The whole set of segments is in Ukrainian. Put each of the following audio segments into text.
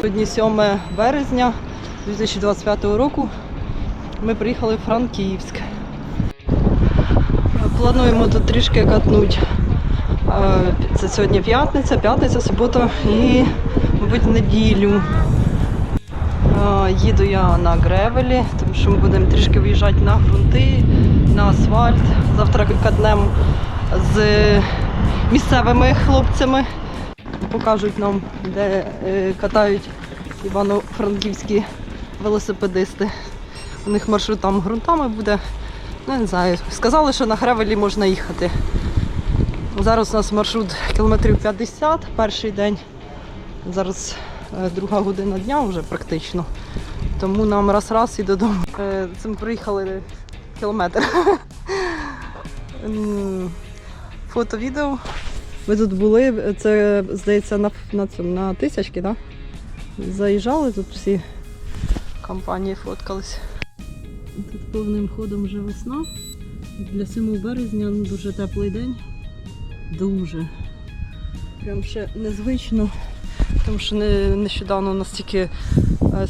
Сьогодні 7 березня 2025 року. Ми приїхали в Франківськ. Плануємо тут трішки катнути. Це сьогодні п'ятниця, п'ятниця, субота і, мабуть, неділю. Їду я на гревелі, тому що ми будемо трішки виїжджати на ґрунти, на асфальт. Завтра катнемо з місцевими хлопцями. Покажуть нам, де е, катають івано-франківські велосипедисти. У них маршрут там ґрунтами буде. Ну, не знаю. Сказали, що на гревелі можна їхати. Зараз у нас маршрут кілометрів 50, перший день. Зараз е, друга година дня вже практично. Тому нам раз-раз і додому. Е, Цим приїхали кілометр. Фото, відео. Ми тут були, це здається на, на, цьому, на тисячки, так? Да? Заїжджали тут всі компанії фоткались. Тут повним ходом вже весна. Для 7 березня ну, дуже теплий день. Дуже. Прям ще незвично, тому що не, нещодавно настільки е,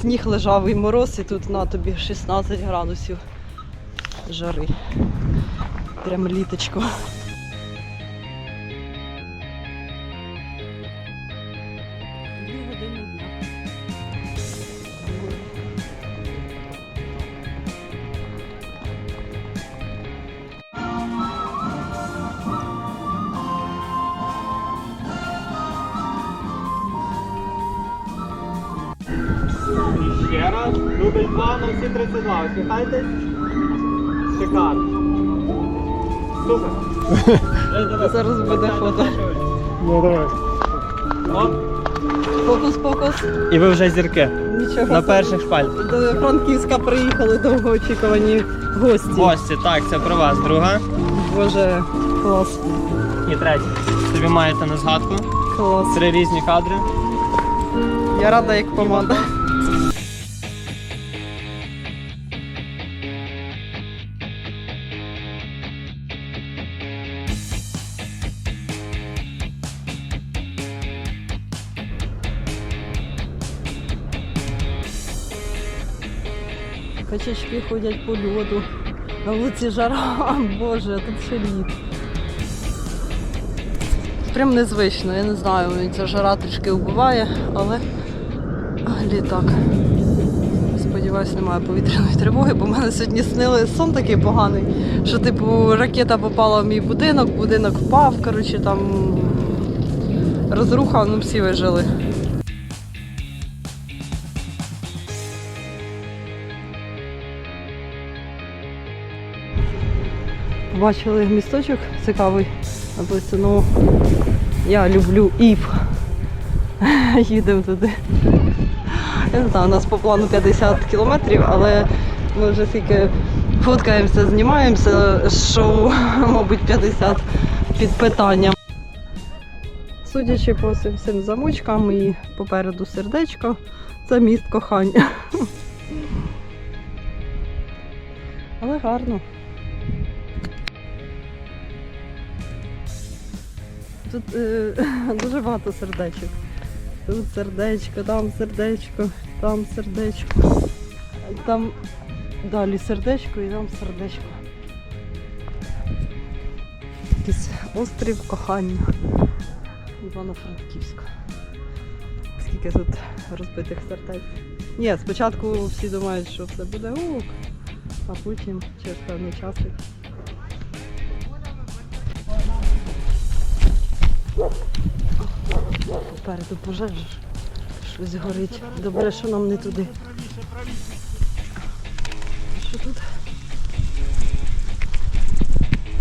сніг лежав і мороз, і тут на тобі 16 градусів жари. Прям літочко. 32. Шикарно. Супер. Зараз буде фото. Ну давай. Фокус, фокус. І ви вже зірки. Нічого. На собі. перших шпальтах. До Франківська приїхали довгоочікувані гості. Гості, так, це про вас. Друга Боже, клас, і третя. Тобі маєте на згадку. клас. Три різні кадри. Я рада як команда. Ходять по льоду. На вулиці жара, боже, тут ще лід. Прям незвично, я не знаю, ця жара трішки вбиває, але літак. Сподіваюсь, немає повітряної тривоги, бо в мене сьогодні снили сон такий поганий, що типу ракета попала в мій будинок, будинок впав, коротше там розруха, ну всі вижили. Бачили місточок цікавий. Написано Я люблю Ів. Їдемо туди. Я не знаю, у нас по плану 50 кілометрів, але ми вже скільки фоткаємося, знімаємося, що, мабуть, 50 під питанням. Судячи по всім замочкам і попереду сердечко, це міст кохання. Але гарно. Тут е, дуже багато сердечок. Тут сердечко, там сердечко, там сердечко. Там далі сердечко і там сердечко. Якийсь острів кохання. Івано-Франківська. Скільки тут розбитих сердець. Ні, спочатку всі думають, що все буде ок, а потім через певний час. Попереду пожежа. Щось горить. Добре, що нам не туди. Що тут?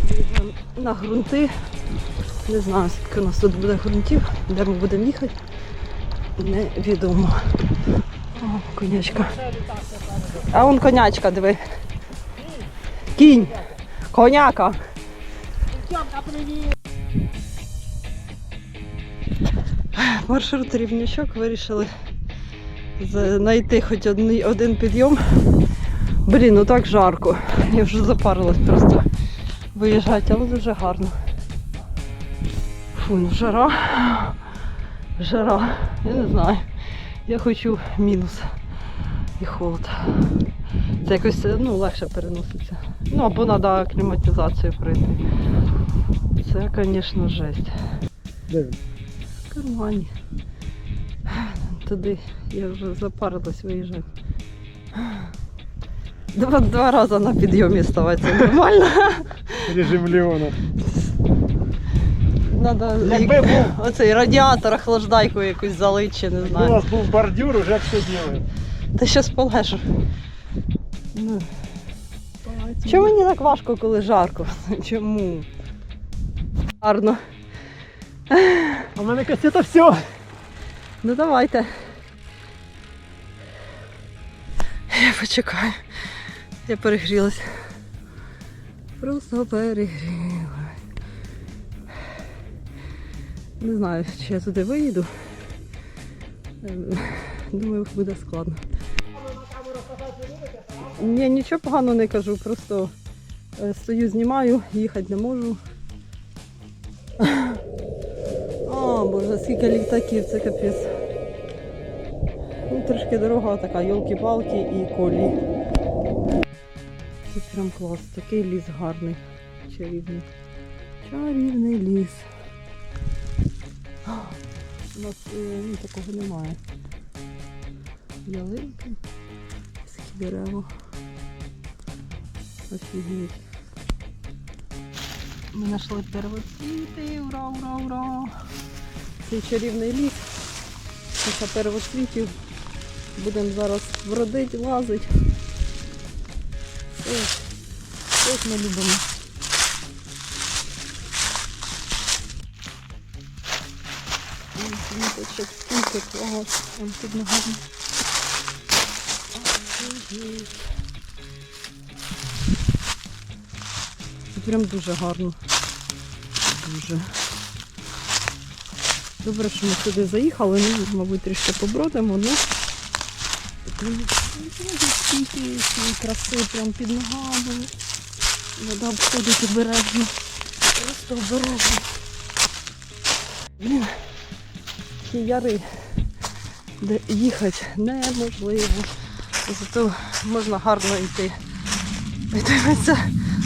Їдемо на ґрунти. Не знаю, скільки у нас тут буде ґрунтів, де ми будемо їхати. Невідомо. О, конячка. А он конячка, диви. Кінь. Коняка. Маршрут рівнячок вирішили знайти хоч один, один підйом. Блін, ну так жарко. Я вже запарилась просто виїжджати, але дуже гарно. Фу, ну жара. Жара. Я не знаю. Я хочу мінус і холод. Це якось ну, легше переноситься. Ну або треба кліматизацію пройти. Це, звісно, жесть. В кармані. Туди я вже запарилась виїжджати. Два, два рази на підйомі ставати це нормально. Режим Леона. Надо Якби був- оцей радіатор, охлаждайку якусь залить, чи не У нас був бордюр, уже все делаем. Та щас полежу. Ну. Чому мені так важко, коли жарко? Чому? Гарно. А в мене касета все. Ну давайте. Я почекаю. Я перегрілась. Просто перегрілась. Не знаю, чи я туди виїду. Ем, Думаю, буде складно. Ні, нічого поганого не кажу, просто е, стою, знімаю, їхати не можу. Боже, скільки літаків, це капець. Ну, трошки дорога така, йолки-палки і колі. Тут прям клас, такий ліс гарний, чарівний. Чарівний ліс. У нас е, ну, такого немає. Ялинки, скільки дерева. Офігеть. Ми знайшли первоцвіти, ура, ура, ура! Цей чарівний ліс. Після первоцвітів будемо зараз вродити, лазити. Ось, ось ми любимо. Ось Квіточок, скільки клас. Там тут. Офігеть. Це прям дуже гарно. Дуже. Добре, що ми сюди заїхали, ну, мабуть, трішки побродимо, ну. Цієї краси прям під ногами. Вода обходить обережно. Просто обережно. Блін, такі яри, де їхати неможливо. Зато можна гарно йти. І дивитися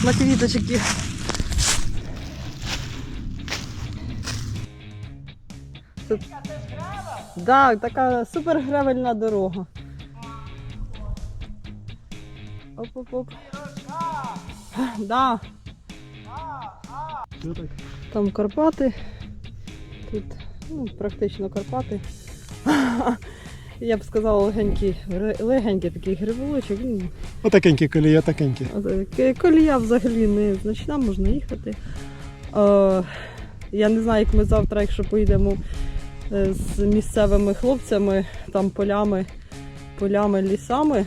на квіточки. Тут... Так, така супер гревельна дорога. Оп-оп-оп. Да, там Карпати. Тут ну, практично Карпати. Я б сказала легенький, легенький такий гриволочок. Ну, Отакенькі колія, такенькі. Колія взагалі не значна, можна їхати. Е, я не знаю, як ми завтра, якщо поїдемо з місцевими хлопцями, там полями, полями, лісами.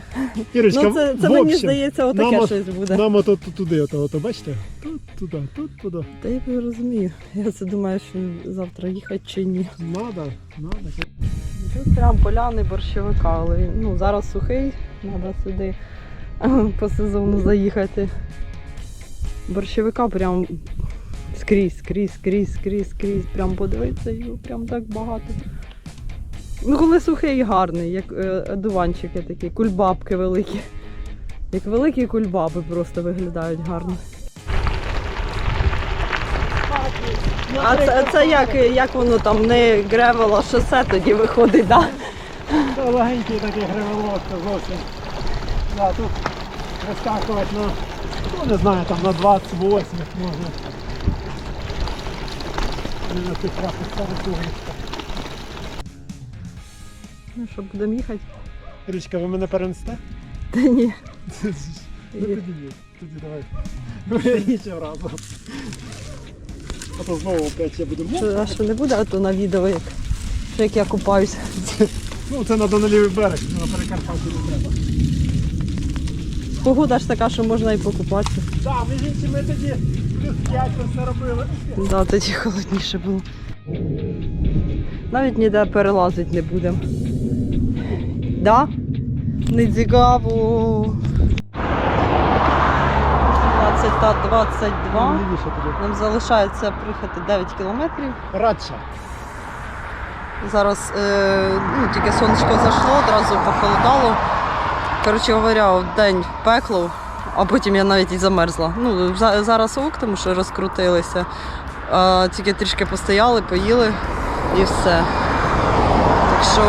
Ірочка, ну, це, це в мені общем, здається, отаке нам от- щось буде. Нам ото ту- туди, ото, ото, бачите? Тут, туди, тут, туди. Та я не розумію. Я це думаю, що завтра їхати чи ні. Надо, надо. Тут прям поляни борщовика, але ну, зараз сухий, треба сюди по сезону заїхати. Борщовика прям скрізь, скрізь, скрізь, скрізь, скрізь. Прям подивитися його прям так багато. Ну, коли сухий гарний, як е, одуванчики такі, кульбабки великі. Як великі кульбаби просто виглядають гарно. А це, це як, як воно там не гревело, шосе тоді виходить, так? Да? Це легенький такий гриволовка зовсім. Да, тут вискакувати на, ну не знаю, там на 28 можна. На тих трапах старих Ну що, будемо їхати? Річка, ви мене перенесете? Та ні. Ну тоді ні, тоді давай. Ну іншим разом. А то знову опять я буду. Що, а що не буде, а то на відео, як, що як я купаюся. Ну це треба на лівий берег, на Перекарпатті не треба. Погода ж така, що можна і покупатися. Так, між іншим ми тоді плюс 5 все робили. Да, тоді холодніше було. Навіть ніде перелазити не будемо. Да? Не цікаво. 20 та 22. Нам залишається приїхати 9 кілометрів. Радша. Зараз е, ну, тільки сонечко зайшло, одразу похолодало. Коротше говоря, день пекло, а потім я навіть і замерзла. Ну, зараз ок, тому що розкрутилися. А, тільки трішки постояли, поїли і все. Так що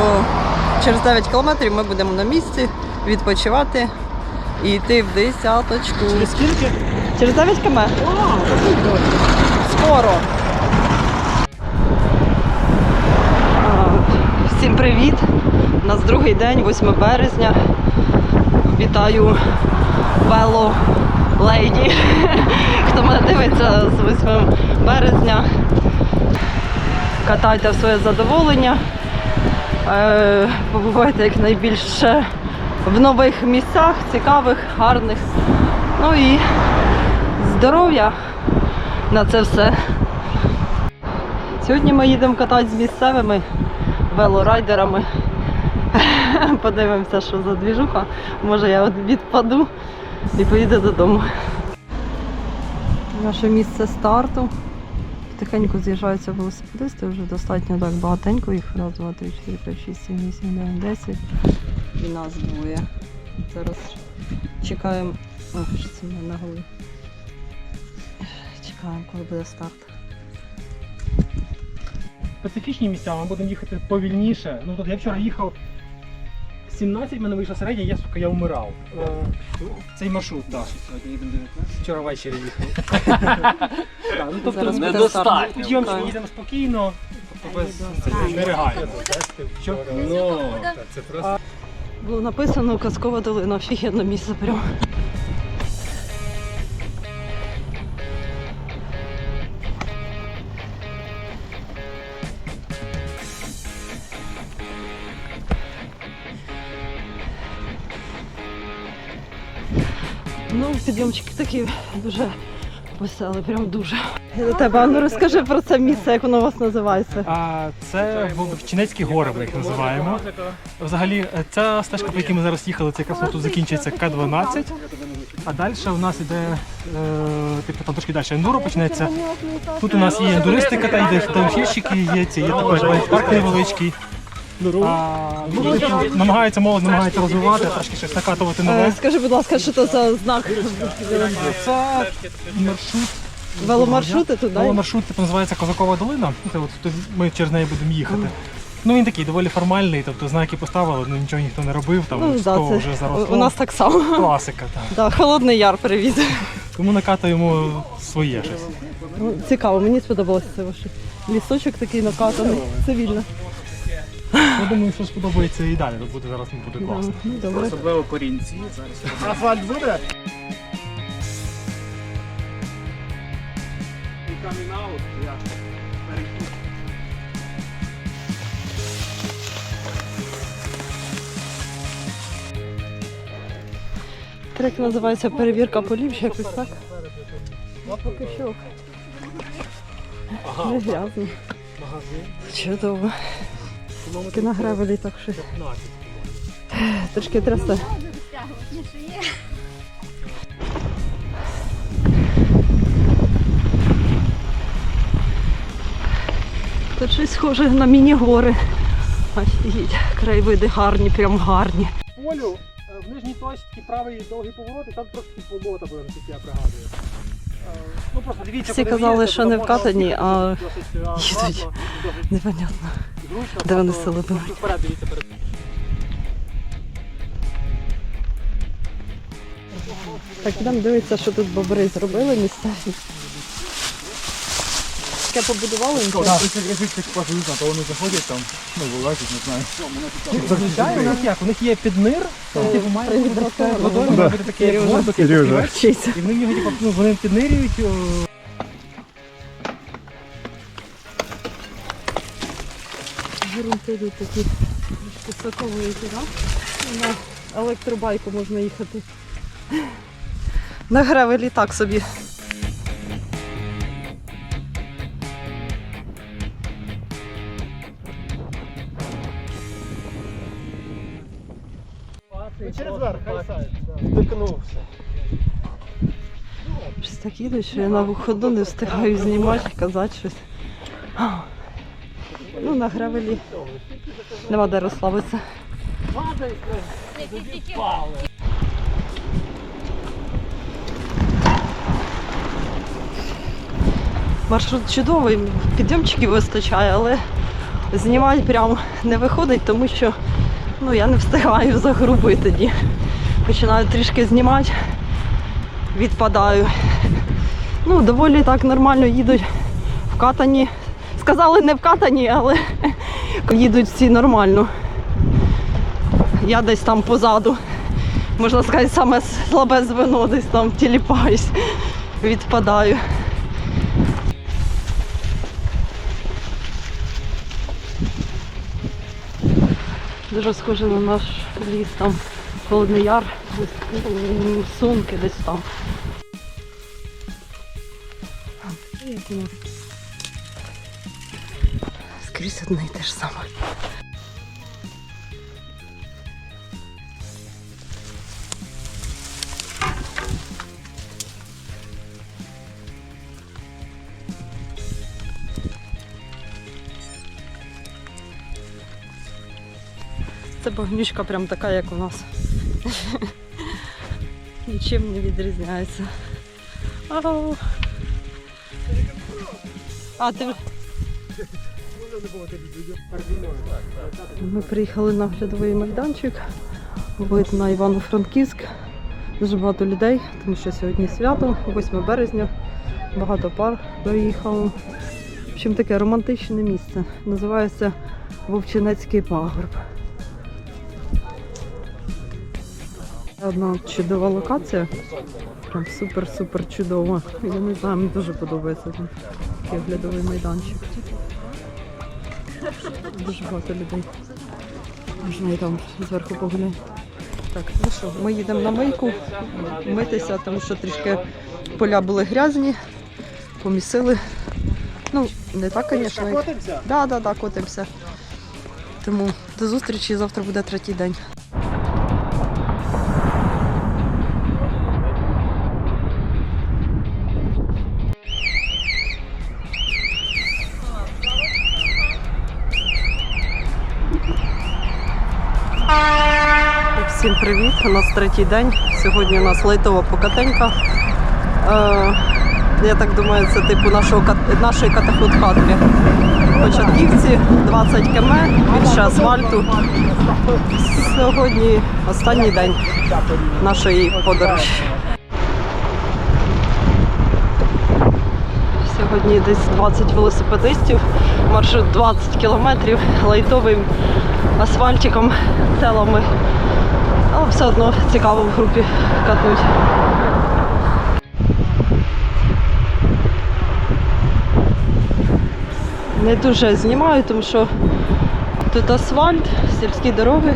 через 9 кілометрів ми будемо на місці відпочивати і йти в десяточку. Через скільки? Через 9 км? А, Скоро. Всім привіт! У нас другий день, 8 березня. Вітаю вело леді. Хто мене дивиться з 8 березня. Катайте в своє задоволення. Е, Побувайте якнайбільше в нових місцях, цікавих, гарних. Ну і здоров'я на це все. Сьогодні ми їдемо катати з місцевими велорайдерами. Подивимося, що за двіжуха. Може я відпаду і поїду додому. Наше місце старту. Тихенько з'їжджаються велосипедисти, вже достатньо так багатенько їх. Раз, два, три, чотири, п'ять, шість, сім, вісім, дев'ять, десять. І нас двоє. Зараз чекаємо. О, що це мене на голові. Чекаємо, коли буде старт. Специфічні місця, ми будемо їхати повільніше. Ну тут я вчора їхав 17, в мене вийшла середня, я сука, я вмирав. Е, Цей маршрут, так. Сьогодні їдемо 19. Вчора ввечері їхав. Так, ну, тобто, Зараз буде недостатньо. старт. Їдемо, спокійно, тобто без. Що? Ну. Було написано казкова долина, офігенне місце прям. Ну, підйомчик такий дуже веселий, прям дуже. До тебе, ну розкажи про це місце, як воно у вас називається. А це Чинецькі гори, ми їх називаємо. Взагалі, е, ця стежка, по якій ми зараз їхали, це якраз тут закінчується К-12. А далі у нас іде, е, типу там трошки далі ендуро почнеться. Тут у нас є ендуристика, та йде даунхільщики, є ці, є також парк невеличкий. А, ну, намагається молодь намагається розвивати, трошки щось накатувати Е, нове. Скажи, будь ласка, що це за знак? Це маршрут. Веломаршрути туди? Веломаршрут типу, називається Козакова долина. Це от тут ми через неї будемо їхати. Ну він такий доволі формальний, тобто знаки поставили, ну нічого ніхто не робив, там Ну, да, це вже заросло. у нас так само. класика, так. Да, холодний яр привіз. Тому накатуємо своє щось. Ну, Цікаво, мені сподобалося це ваш лісочок такий накатаний. Цивільно. Я думаю, що сподобається і далі. Тут буде зараз не буде класно. ну, добре. Особливо корінці. Зараз Асфальт буде? Трек називається перевірка полів, чи якось так. А поки що. Не грязно. Магазин. Чудово. Таки на гревелі так що 15. трошки трясе. Тут щось схоже на міні-гори. Офігеть, краєвиди гарні, прям гарні. Полю е, в нижній точці правий довгий поворот, і там трошки болота буде, наскільки я пригадую. Е, Ну Всі казали, що не вкатані, а е, акуратно, їдуть. Непонятно. Де вони сили беруть? Так, нам дивиться, що тут бобри зробили місцеві. Таке побудували їм. то вони заходять там, ну, вилазять, не знаю. Зазвичай у них як? У них є піднир, типу має бути таке водою, має бути таке. І вони в нього типу, ну, вони піднирюють. Грунти йдуть такі трішки соковиті, да? На електробайку можна їхати. На гревелі так собі. Щось що я на виходу не встигаю знімати, казати щось. Ну, на гревелі нема де розслабитися. Маршрут чудовий, підйомчиків вистачає, але знімати прям не виходить, тому що ну, я не встигаю за групою тоді. Починаю трішки знімати, відпадаю. Ну, доволі так нормально їдуть вкатані. Сказали не вкатані, але їдуть всі нормально. Я десь там позаду. Можна сказати, саме слабе звено, десь там тіліпаюсь, відпадаю. Дуже схоже на наш ліс там Холодний Яр, сумки десь там. Скрізь одне і те ж саме. Це багнючка прям така, як у нас. Нічим не відрізняється. Ау. А, ти... Ми приїхали на оглядовий майданчик. Вид на Івано-Франківськ. Дуже багато людей, тому що сьогодні свято, 8 березня. Багато пар приїхало. В общем, таке романтичне місце. Називається Вовчинецький пагорб. Одна чудова локація. Прям супер-супер чудова. Я не знаю, мені дуже подобається такий оглядовий майданчик. Дуже багато людей. Можна і там зверху погуляти. Так, ну що, ми їдемо на мийку митися, тому що трішки поля були грязні, помісили. Ну, не так, звісно. як- Да, да, да, котимося. Тому до зустрічі, завтра буде третій день. У нас третій день. Сьогодні у нас лайтова покатенька. Е, я так думаю, це типу нашого, нашої катафот-кадрі. Початківці 20 км, більше асфальту. Сьогодні останній день нашої подорожі. Сьогодні десь 20 велосипедистів, маршрут 20 кілометрів, лайтовим асфальтиком, селами. Але все одно цікаво в групі катнуть. Не дуже знімаю, тому що тут асфальт, сільські дороги.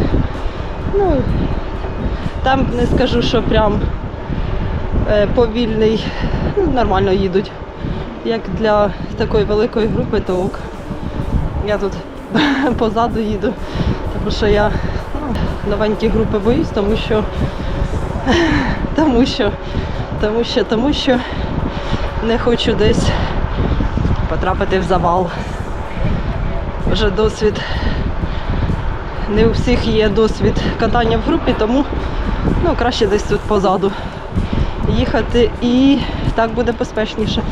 Ну, там не скажу, що прям е, повільний, ну, нормально їдуть. Як для такої великої групи, то ок. Я тут позаду їду, тому що я новенькі групи боюсь, тому що тому що, тому що, тому що не хочу десь потрапити в завал. Вже досвід. Не у всіх є досвід катання в групі, тому ну, краще десь тут позаду їхати і так буде безпечніше.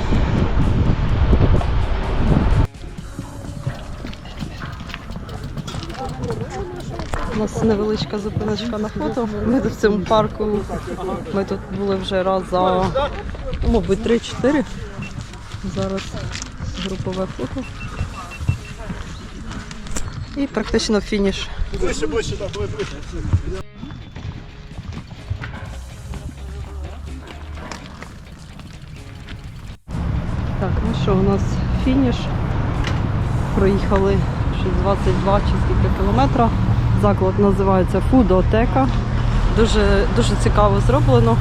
Нас невеличка зупиночка на фото. Ми тут в цьому парку. Ми тут були вже раз за, мабуть, 3-4. Зараз групове фото. І практично фініш. Так, ну що, у нас фініш. Проїхали щось 22 чи скільки кілометра. Заклад називається Фудотека. Дуже, дуже цікаво зроблено.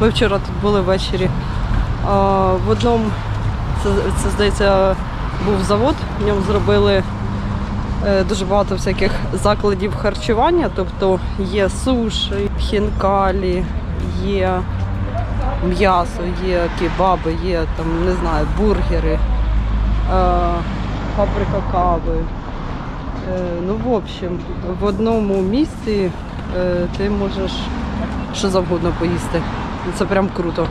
Ми вчора тут були ввечері. А, в одному, це, це здається, був завод, в ньому зробили е, дуже багато всяких закладів харчування, тобто є суші, хінкалі, є м'ясо, є кебаби, є там, не знаю, бургери, фабрика кави, Е, Ну, в общем, в одному місці е, ти можеш що завгодно поїсти. Це прям круто.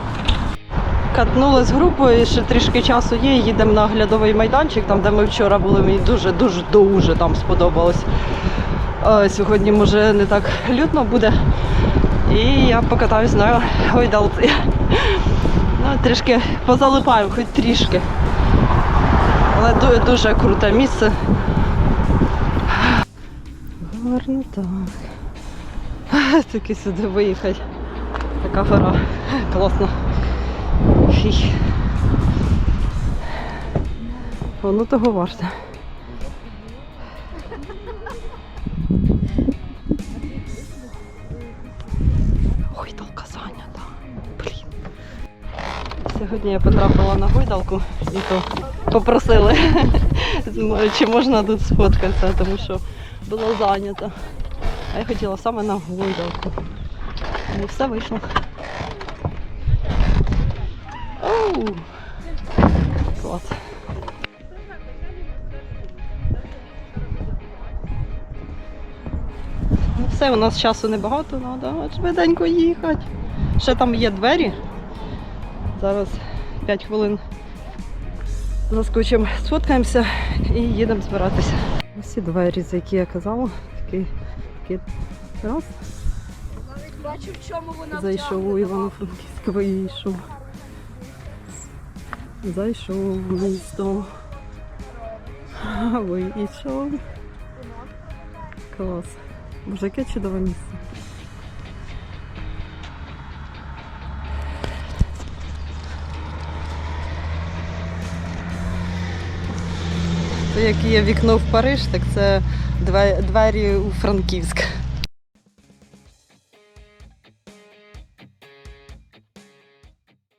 Катнули з групою, ще трішки часу є. Їдемо на оглядовий майданчик, там, де ми вчора були, мені дуже-дуже дуже там сподобалось. Е, Сьогодні, може, не так лютно буде. І я покатаюсь на гойдалці. Ну, трішки позалипаю, хоч трішки. Але ду- дуже круте місце. Гарно так. Таки сюди виїхати. Така гора. Класно. Фій. Воно того варте. Гойдалка зайнята. Блін. Сьогодні я потрапила на гойдалку і то попросили, чи можна тут сфоткатися, тому що було зайнято. А я хотіла саме на гойдалку. І все вийшло. Оу! Клас. Ну все, у нас часу небагато, треба швиденько їхати. Ще там є двері. Зараз 5 хвилин заскочимо, сфоткаємося і їдемо збиратися. Ось ці двері, за які я казала, такий, такий раз. Бачу, в чому вона Зайшов у Івано-Франківськ, вийшов. Зайшов в місто. Вийшов. Клас. Боже, яке чудове місце. Як є вікно в Париж, так це две- двері у Франківськ.